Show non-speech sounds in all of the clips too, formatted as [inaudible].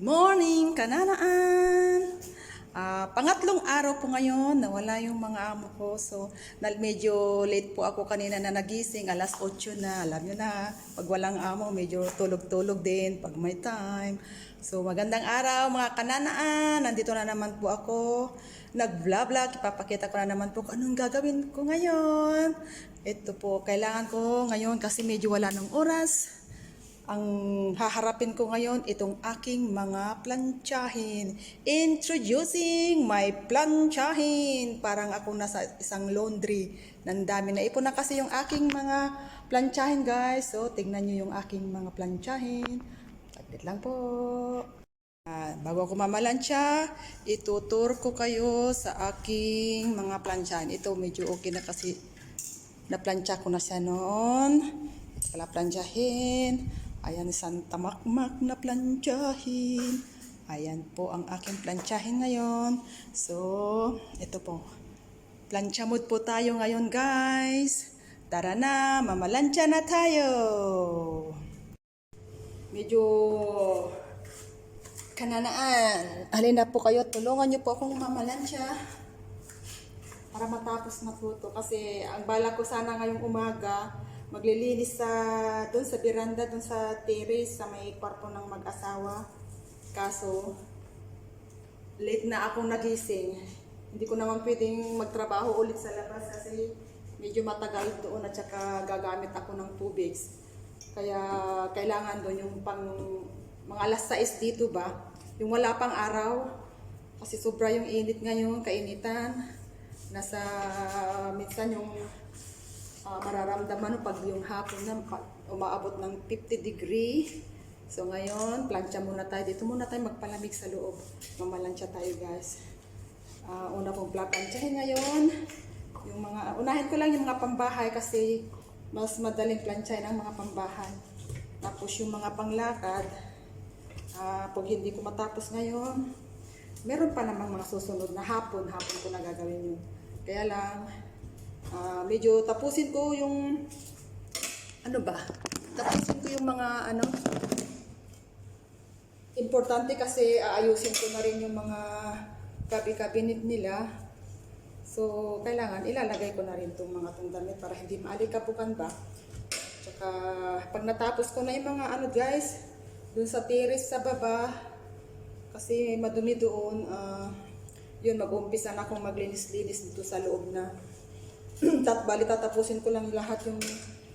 Good morning, kananaan! Ah, pangatlong araw po ngayon, nawala yung mga amo ko. So, medyo late po ako kanina na nagising, alas 8 na. Alam nyo na, pag walang amo, medyo tulog-tulog din pag may time. So, magandang araw mga kananaan! Nandito na naman po ako. Nag-vlog-vlog, ipapakita ko na naman po kung anong gagawin ko ngayon. Ito po, kailangan ko ngayon kasi medyo wala ng oras. Ang haharapin ko ngayon itong aking mga planchahin. Introducing my planchahin. Parang ako nasa isang laundry. Nandami na ipon na kasi yung aking mga planchahin guys. So tignan nyo yung aking mga planchahin. Saglit lang po. Ah, bago ako mamalansya, itutur ko kayo sa aking mga planchahin. Ito medyo okay na kasi naplansya ko na siya noon. Ito pala plansyahin. Ayan, Santa Makmak na plansyahin. Ayan po ang aking plansyahin ngayon. So, ito po. Plansya mood po tayo ngayon, guys. Tara na, mamalansya na tayo. Medyo kananaan. Alin na po kayo, tulungan niyo po akong mamalansya para matapos na po to. Kasi ang bala ko sana ngayong umaga, maglilinis sa doon sa veranda, doon sa terrace, sa may kwarto ng mag-asawa. Kaso, late na akong nagising. Hindi ko naman pwedeng magtrabaho ulit sa labas kasi medyo matagal doon at saka gagamit ako ng tubig. Kaya kailangan doon yung pang mga alas 6 dito ba, yung wala pang araw. Kasi sobra yung init ngayon, kainitan. Nasa minsan yung ah, mararamdaman pag yung hapon na umaabot ng 50 degree. So ngayon, plancha muna tayo. Dito muna tayo magpalamig sa loob. Mamalansya tayo guys. Ah, una pong planchahin ngayon. Yung mga, unahin ko lang yung mga pambahay kasi mas madaling planchahin ang mga pambahay. Tapos yung mga panglakad, ah, pag hindi ko matapos ngayon, meron pa namang mga susunod na hapon, hapon ko na gagawin yun. Kaya lang, ah, medyo tapusin ko yung, ano ba, tapusin ko yung mga, ano, importante kasi aayusin ko na rin yung mga kabi-cabinet nila. So, kailangan ilalagay ko na rin itong mga tong damit para hindi maalikapukan ba. Tsaka, pag natapos ko na yung mga ano guys, dun sa terrace sa baba, kasi madumi doon, ah, yun, mag-umpisa na akong maglinis-linis dito sa loob na. [clears throat] Tat, bali, tatapusin ko lang lahat yung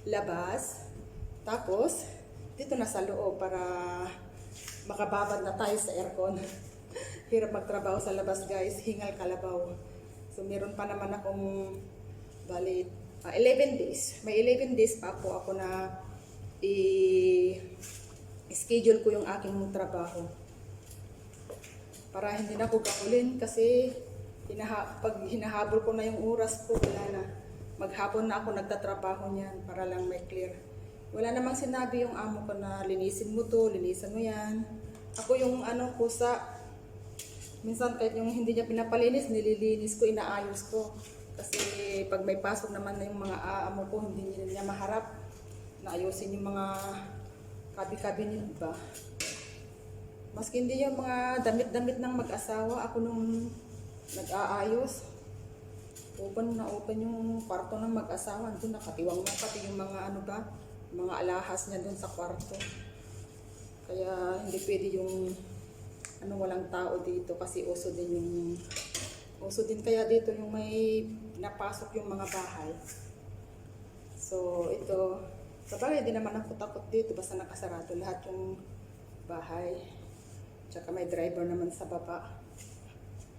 labas. Tapos, dito na sa loob para makababad na tayo sa aircon. [laughs] Hirap magtrabaho sa labas guys, hingal kalabaw. So meron pa naman akong bali ah, 11 days. May 11 days pa po ako na i schedule ko yung aking trabaho. Para hindi na ako gahulin kasi hinaha, pag hinahabol ko na yung oras ko, wala na. Maghapon na ako nagtatrabaho niyan para lang may clear. Wala namang sinabi yung amo ko na linisin mo to, linisan mo yan. Ako yung ano kusa, minsan kahit yung hindi niya pinapalinis, nililinis ko, inaayos ko. Kasi pag may pasok naman na yung mga amo ko, hindi niya maharap. Naayusin yung mga kabi-kabi niya ba. Maski hindi yung mga damit-damit ng mag-asawa, ako nung nag-aayos. Open na open yung kwarto ng mag-asawa. Doon nakatiwang mo pati yung mga ano ba, mga alahas niya doon sa kwarto. Kaya hindi pwede yung ano walang tao dito kasi uso din yung uso din kaya dito yung may napasok yung mga bahay. So ito, sa bagay hindi naman ako takot dito basta nakasarado lahat yung bahay. Tsaka may driver naman sa baba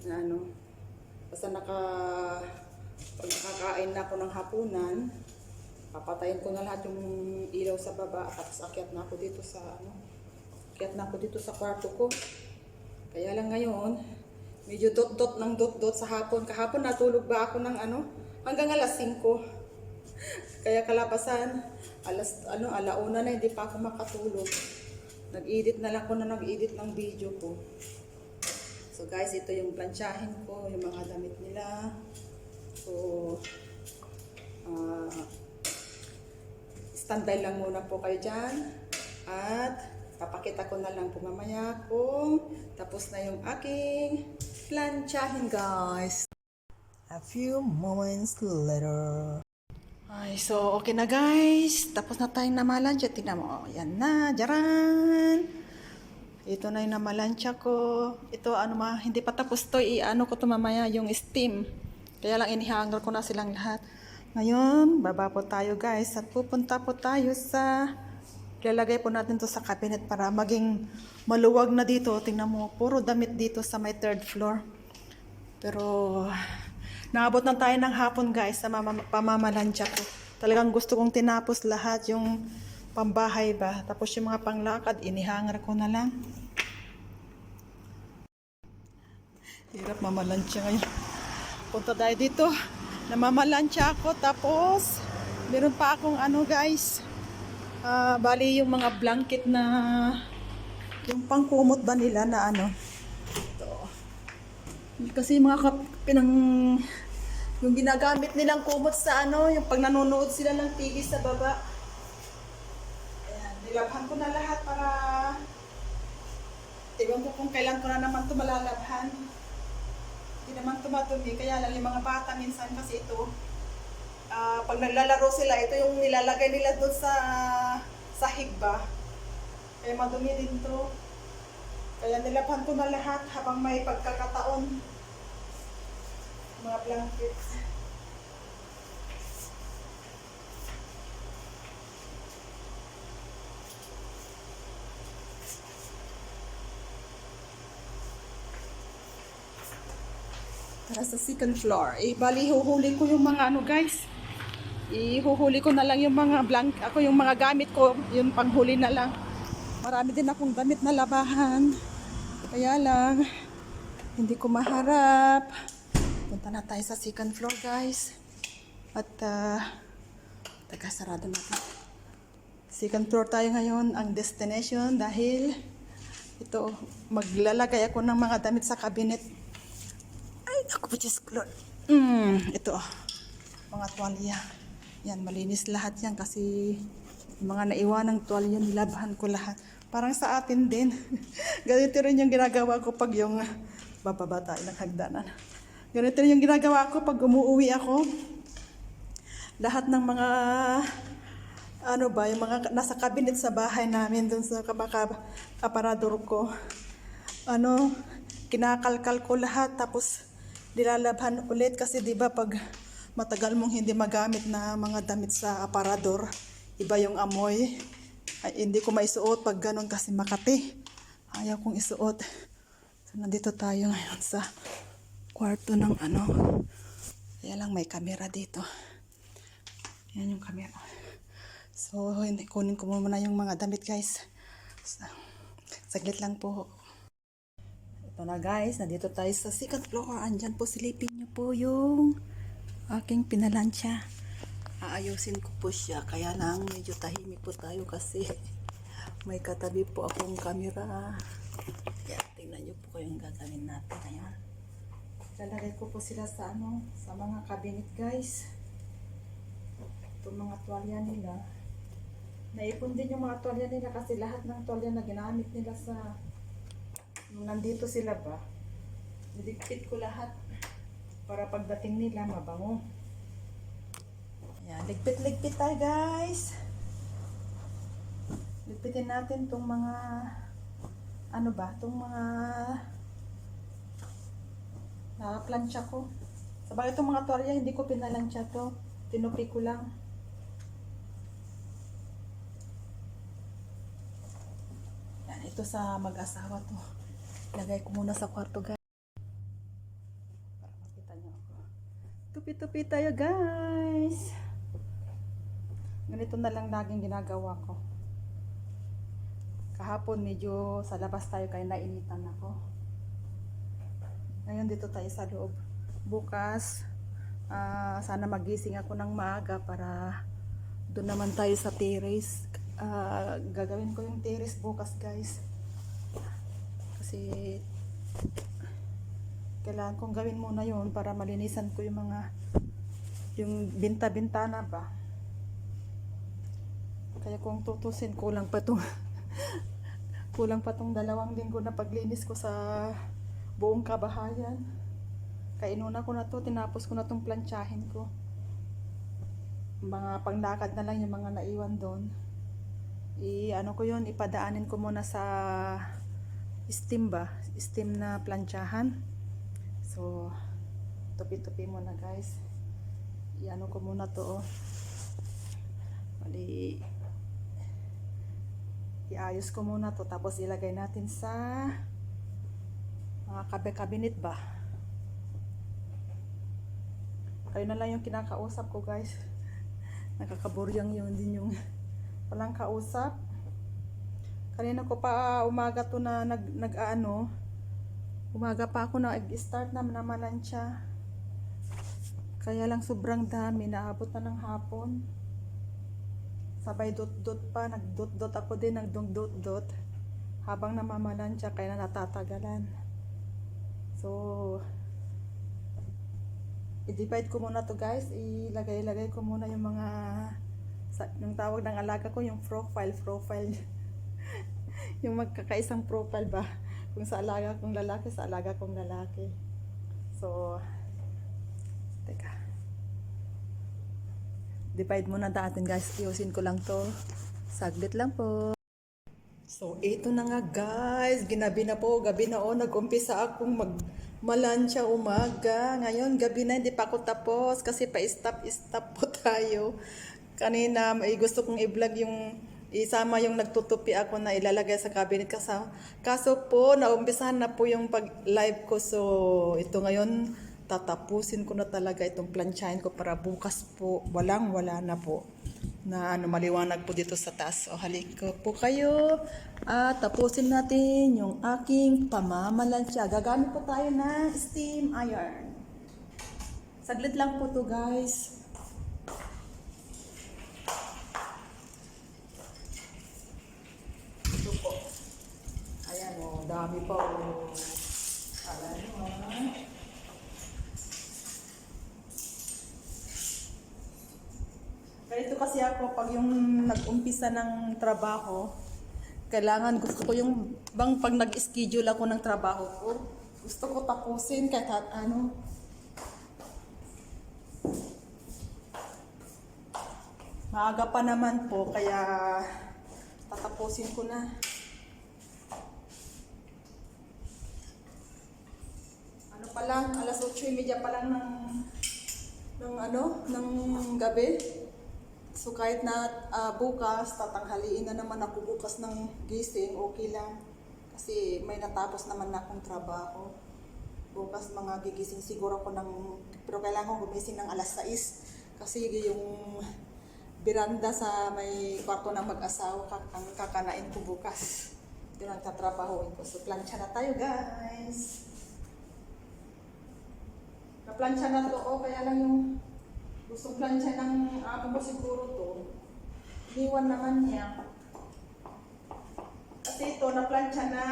na ano, basta naka pag nakakain na ako ng hapunan, papatayin ko na lahat yung ilaw sa baba tapos akyat na ako dito sa ano, akyat na ako dito sa kwarto ko. Kaya lang ngayon, medyo dot-dot ng dot-dot sa hapon. Kahapon natulog ba ako ng ano, hanggang alas 5. [laughs] Kaya kalabasan, alas, ano, alauna na, hindi pa ako makatulog. Nag-edit na lang ako na nag-edit ng video ko. So guys, ito yung planchahin ko, yung mga damit nila. So, ah, standby lang muna po kayo dyan. At Papakita ko na lang po mamaya kung tapos na yung aking planchahin guys. A few moments later. Ay, so okay na guys. Tapos na tayong namalansya. Tingnan mo. Yan na. Jaran! Ito na yung namalansya ko. Ito ano ma, hindi pa tapos to. I-ano ko to mamaya yung steam. Kaya lang inihangal ko na silang lahat. Ngayon, baba po tayo guys. At pupunta po tayo sa... Lalagay po natin to sa cabinet para maging maluwag na dito. Tingnan mo, puro damit dito sa may third floor. Pero naabot na tayo ng hapon guys sa mama, pamamalansya ko. Talagang gusto kong tinapos lahat yung pambahay ba. Tapos yung mga panglakad, inihangar ko na lang. Hirap mamalansya ngayon. Punta tayo dito. Namamalansya ako. Tapos, meron pa akong ano guys. ah bali yung mga blanket na yung pangkumot ba nila na ano. Ito. Kasi mga kap, pinang yung ginagamit nilang kumot sa ano, yung pag nanonood sila ng TV sa baba. Ayan, nilabhan ko na lahat para Ewan ko kung kailan ko na naman ito malalabhan. Hindi naman tumatumi. Kaya lang yung mga bata minsan kasi ito, ah, pag naglalaro sila, ito yung nilalagay nila doon sa sahig ba. Kaya madumi din to. Kaya nilabhan ko na lahat habang may pagkakataon. Mga blankets. Tara sa second floor. Eh, bali, huhuli ko yung mga ano guys. Ihuhuli ko na lang yung mga blank, ako yung mga gamit ko, yung panghuli na lang. Marami din akong damit na labahan. Kaya lang, hindi ko maharap. Punta na tayo sa second floor guys. At, uh, taga sarado natin. Second floor tayo ngayon, ang destination dahil ito, maglalagay ako ng mga damit sa cabinet. Just Lord. Mm, ito, mga tuwalya. Yan, malinis lahat yan kasi yung mga naiwanang tuwalya, nilabhan ko lahat. Parang sa atin din. [laughs] Ganito rin yung ginagawa ko pag yung bababa tayo ng hagdanan. Ganito rin yung ginagawa ko pag umuwi ako. Lahat ng mga ano ba, yung mga nasa cabinet sa bahay namin dun sa kabaka aparador ko. Ano, kinakalkal ko lahat tapos nilalabhan ulit kasi 'di ba pag matagal mong hindi magamit na mga damit sa aparador, iba yung amoy. Ay, hindi ko maisuot pag ganun kasi makati. Ayaw kong isuot. So, nandito tayo ngayon sa kwarto ng ano. Kaya lang may camera dito. Yan yung camera. So, kunin ko muna yung mga damit guys. Sa- Saglit lang po. Ito na guys, nandito tayo sa second floor. Andyan po silipin niyo po yung aking pinalansya. Aayusin ko po siya. Kaya lang medyo tahimik po tayo kasi [laughs] may katabi po akong camera. Yan, tingnan niyo po yung gagawin natin ngayon. Lalagay ko po sila sa ano, sa mga cabinet guys. Itong mga tuwalya nila. Naipon din yung mga tuwalya nila kasi lahat ng tuwalya na ginamit nila sa nung nandito sila ba, nidikpit ko lahat para pagdating nila mabango. Ayan, ligpit-ligpit tayo guys. Ligpitin natin tong mga ano ba, tong mga nakaplansya ko. Sabagay itong mga tuwalya, hindi ko pinalansya to. Tinupi ko lang. Yan, ito sa mag-asawa to. Lagay ko muna sa kwarto guys. Para makita niyo ako. Tupi-tupi tayo guys. Ganito na lang laging ginagawa ko. Kahapon medyo sa labas tayo kaya nainitan ako. Ngayon dito tayo sa loob. Bukas, ah, sana magising ako ng maaga para doon naman tayo sa terrace. Ah, gagawin ko yung terrace bukas guys. Kasi kailangan kong gawin muna yon para malinisan ko yung mga yung binta-bintana ba. Kaya kung tutusin kulang pa itong [laughs] Kulang pa tong dalawang linggo na paglinis ko sa buong kabahayan. Kainuna ko na to, tinapos ko na tong plantsahin ko. Mga panglakad na lang yung mga naiwan doon. I ano ko yun, ipadaanin ko muna sa steam ba? Steam na plantsahan. So, tupi-tupi muna guys. I-ano ko muna to oh. Bali, iayos ko muna to tapos ilagay natin sa mga kabe-cabinet ba kayo na lang yung kinakausap ko guys [laughs] nakakaburyang yun din yung [laughs] walang kausap kanina ko pa umaga to na nag, nag ano umaga pa ako na start na namalan siya. Kaya lang sobrang dami naabot na ng hapon. Sabay dot-dot pa, nag-dot-dot ako din, nagdong-dot-dot. Habang namamalan siya, kaya na natatagalan. So, i-divide ko muna to guys, ilagay-ilagay ko muna yung mga, sa, yung tawag ng alaga ko, yung profile, profile, yung magkakaisang profile ba, kung sa alaga kong lalaki, sa alaga kong lalaki. So, teka divide muna natin guys. Iusin ko lang to. Saglit lang po. So, ito na nga guys. Ginabi na po. Gabi na o. Nag-umpisa akong mag malansya umaga. Ngayon, gabi na. Hindi pa ako tapos. Kasi pa-stop-stop po tayo. Kanina, may gusto kong i-vlog yung isama yung nagtutupi ako na ilalagay sa cabinet kasama. Kaso po, naumpisahan na po yung pag-live ko. So, ito ngayon, tatapusin ko na talaga itong planchahin ko para bukas po walang wala na po na ano maliwanag po dito sa taas. O halik ko po kayo at tapusin natin yung aking pamamalansya. Gagamit po tayo ng steam iron. Saglit lang po to guys. Ito po. Dami pa o. Alam mo ah. Ganito kasi ako pag yung nag-umpisa ng trabaho, kailangan gusto ko yung bang pag nag-schedule ako ng trabaho ko, gusto ko tapusin kahit ano. Maaga pa naman po kaya tatapusin ko na. Ano pa lang, alas 8.30 pa lang ng ng ano, ng gabi. So kahit na ah, bukas, tatanghaliin na naman ako bukas ng gising, okay lang. Kasi may natapos naman na akong trabaho. Bukas mga gigising siguro ako ng, pero kailangan kong gumising ng alas 6. Kasi yung biranda sa may kwarto ng mag-asawa, ang kakanain ko bukas. Doon ang tatrabahoin ko. So plancha na tayo guys. Naplansya na to, oh, kaya lang yung gusto plansya ng amo ko siguro to. Iniwan naman niya. Kasi ito, naplansya na.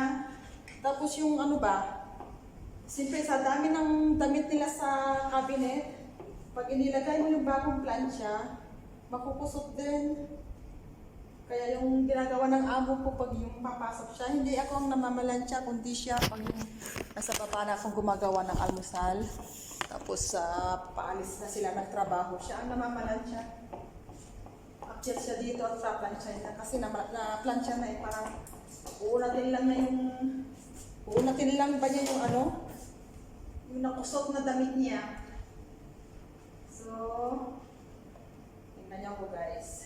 Tapos yung ano ba, siyempre sa dami ng damit nila sa cabinet, pag inilagay mo yung bagong plansya, makukusot din. Kaya yung ginagawa ng amo ko pag yung papasok siya, hindi ako ang namamalansya, kundi siya pag yung nasa baba na akong gumagawa ng almusal. Tapos sa paalis na sila ng trabaho, siya ang namamalansya. Akyat siya dito at paplansya na kasi na, na plansya na eh, parang uunatin lang na yung uunatin lang ba niya yung ano? Yung nakusot na damit niya. So, tingnan niyo ako guys.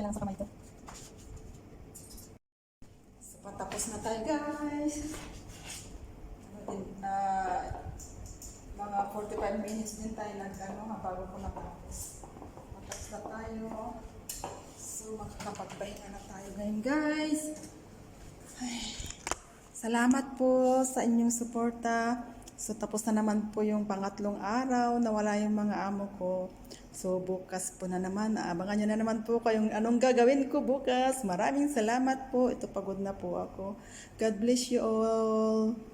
Kailangan sa kamay ito. So, patapos na tayo guys. Ah, mga 45 minutes din tayo nag ano, ha, bago ko natapos. Patapos na tayo. So, makakapagpahinga na tayo ngayon guys. Ay, salamat po sa inyong suporta. So, tapos na naman po yung pangatlong araw na wala yung mga amo ko. So, bukas po na naman. Abangan nyo na naman po kayong anong gagawin ko bukas. Maraming salamat po. Ito pagod na po ako. God bless you all.